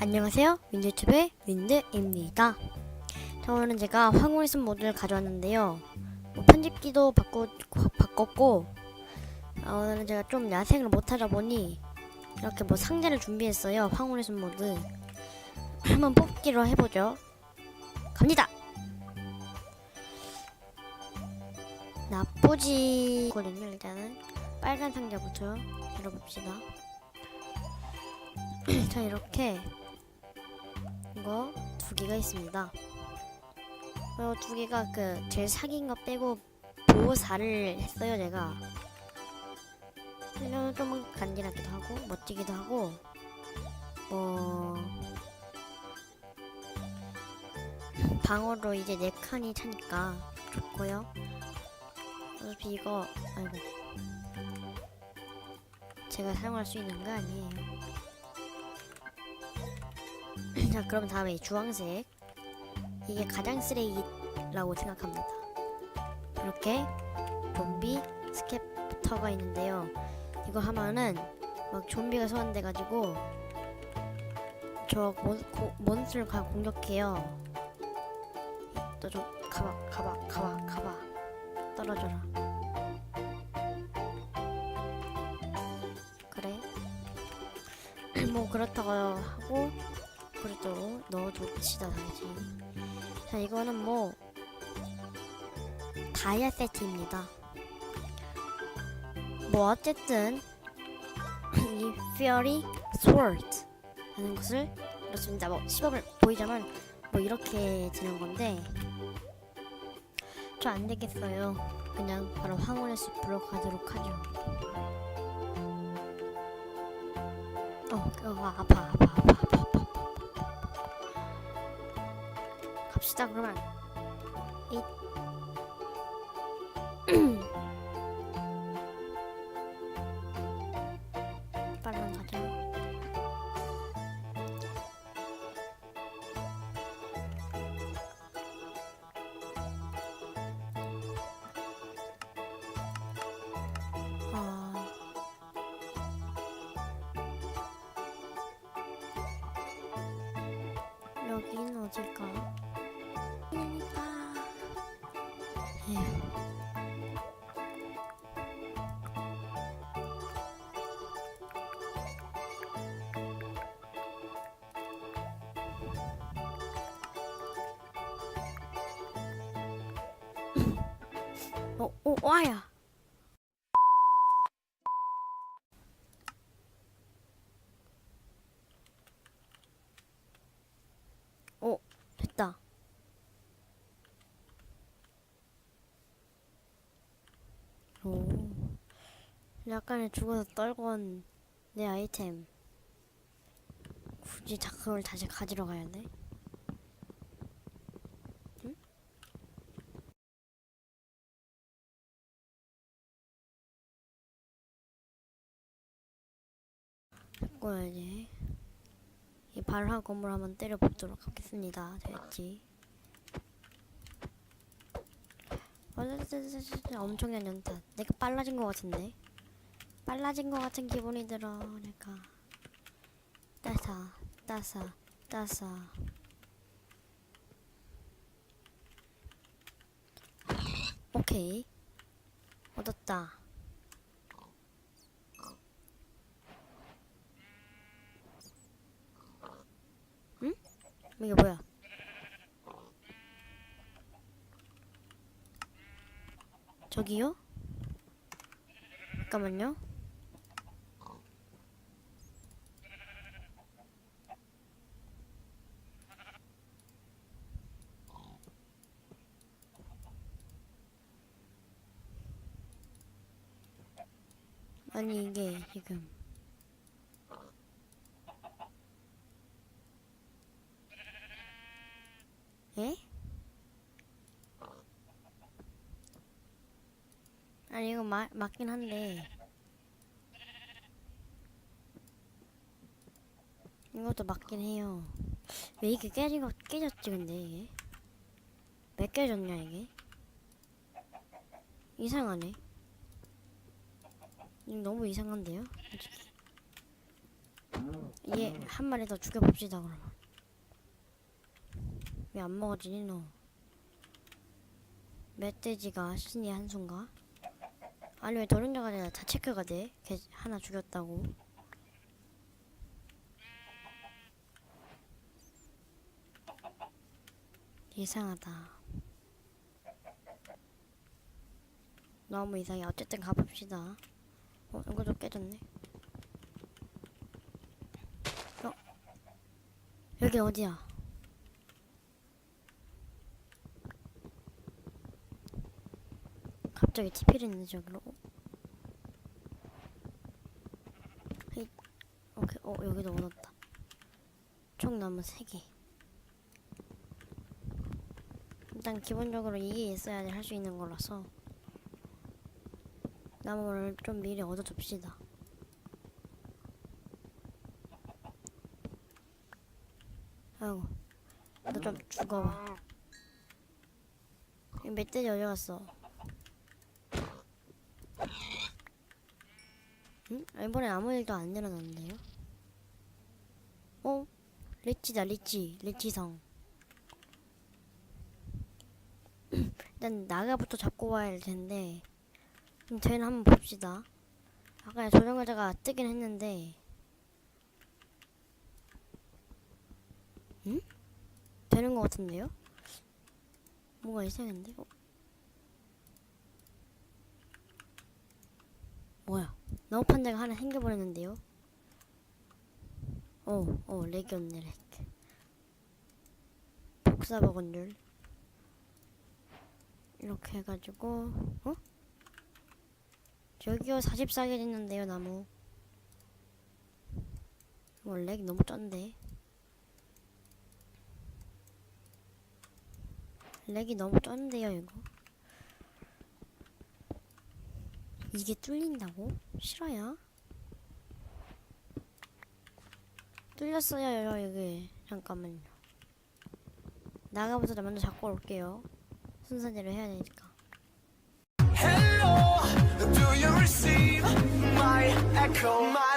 안녕하세요. 윈드유튜브의 윈드입니다. 자, 오늘은 제가 황홀의 숲 모드를 가져왔는데요. 뭐 편집기도 바꾸, 바꿨고, 아, 오늘은 제가 좀 야생을 못하다 보니 이렇게 뭐 상자를 준비했어요. 황홀의 숲 모드. 한번 뽑기로 해보죠. 갑니다! 나쁘지 거든요 일단은. 빨간 상자부터 열어봅시다. 자 이렇게 이거 두 개가 있습니다. 그리고 두 개가 그 제일 사기인 거 빼고 보호사를 했어요 제가. 이거는 좀 간지나기도 하고 멋지기도 하고 뭐 방어로 이제 네 칸이 차니까 좋고요 어차피 이거 아이고. 제가 사용할 수 있는 거 아니에요. 자 그럼 다음에 이 주황색. 이게 가장 쓰레기라고 생각합니다. 이렇게 좀비 스캡터가 있는데요. 이거 하면은 막 좀비가 소환돼 가지고 저 몬, 고, 몬스터를 가 공격해요. 또 좀 가봐 가봐 가봐 가봐 떨어져라. 그래. 뭐 그렇다고 하고 그래도 넣어둡시다 다시 자 이거는 뭐 다이아 세트입니다. 뭐 어쨌든 이 Fury Sword 하는 것을 그렇습니다. 뭐 시범을 보이자면 뭐 이렇게 되는 건데 저 안 되겠어요. 그냥 바로 황혼의 숲으로 가도록 하죠. 어 그거 아파 아파 아파 아파 아파, 아파. 갑시다 그러면. 이 여긴 어딜까? 여기다. 에휴. 어, 어, 와야. 어, 됐다. 오. 약간의 죽어서 떨건 내 아이템. 굳이 다 그걸 다시 가지러 가야 돼? 응? 바꿔야지. 이 발화 건물 한번 때려보도록 하겠습니다. 됐지? 엄청난 연탄. 내가 빨라진 것 같은데? 빨라진 것 같은 기분이 들어. 내가 따사, 따사, 따사. 오케이. 얻었다. 이게 뭐야? 저기요? 잠깐만요. 아니 이게 지금. 에? 아니 이거 마, 맞긴 한데. 이것도 맞긴 해요. 왜 이게 깨진 거 깨졌지 근데 이게? 왜 깨졌냐 이게? 이상하네. 너무 이상한데요? 솔직히. 얘한 마리 더 죽여봅시다 그러면. 왜 안 먹어지니 너? 멧돼지가 신의 한 수인가? 아니 왜 도련자가 아니라 다 체크가 돼? 걔 하나 죽였다고. 이상하다. 너무 이상해. 어쨌든 가봅시다. 어, 이거도 깨졌네. 어? 여기 어디야? 갑자기 TP를 했네, 저기로. 어? 헤이. 오케이, 어, 여기도 얻었다. 총 나무 3개. 일단 기본적으로 이게 있어야 할수 있는 거라서 나무를 좀 미리 얻어둡시다. 아이고, 너 좀 죽어봐. 이 멧돼지 어디 갔어? 응? 이번에 아무 일도 안 일어났는데요? 어? 리치다, 리치. 리치성. 일단 나가부터 잡고 와야 할 텐데 그럼 저희는 한번 봅시다 아까 조정과자가 뜨긴 했는데 응? 되는 것 같은데요? 뭐가 이상한데? 어? 뭐야 나무 판 자가 하나 생겨버렸는데요? 어, 어, 렉이 없네 렉 복사 먹은 줄 이렇게 해가지고 어? 저기요 44개 됐는데요 나무. 원래 너무 쩐데. 렉이 너무 쩐데요 이거. 이게 뚫린다고? 싫어요? 뚫렸어요 여기 잠깐만요. 나가부터 먼저 잡고 올게요. 순서대로 해야 되니까. Hello, do you receive my echo? My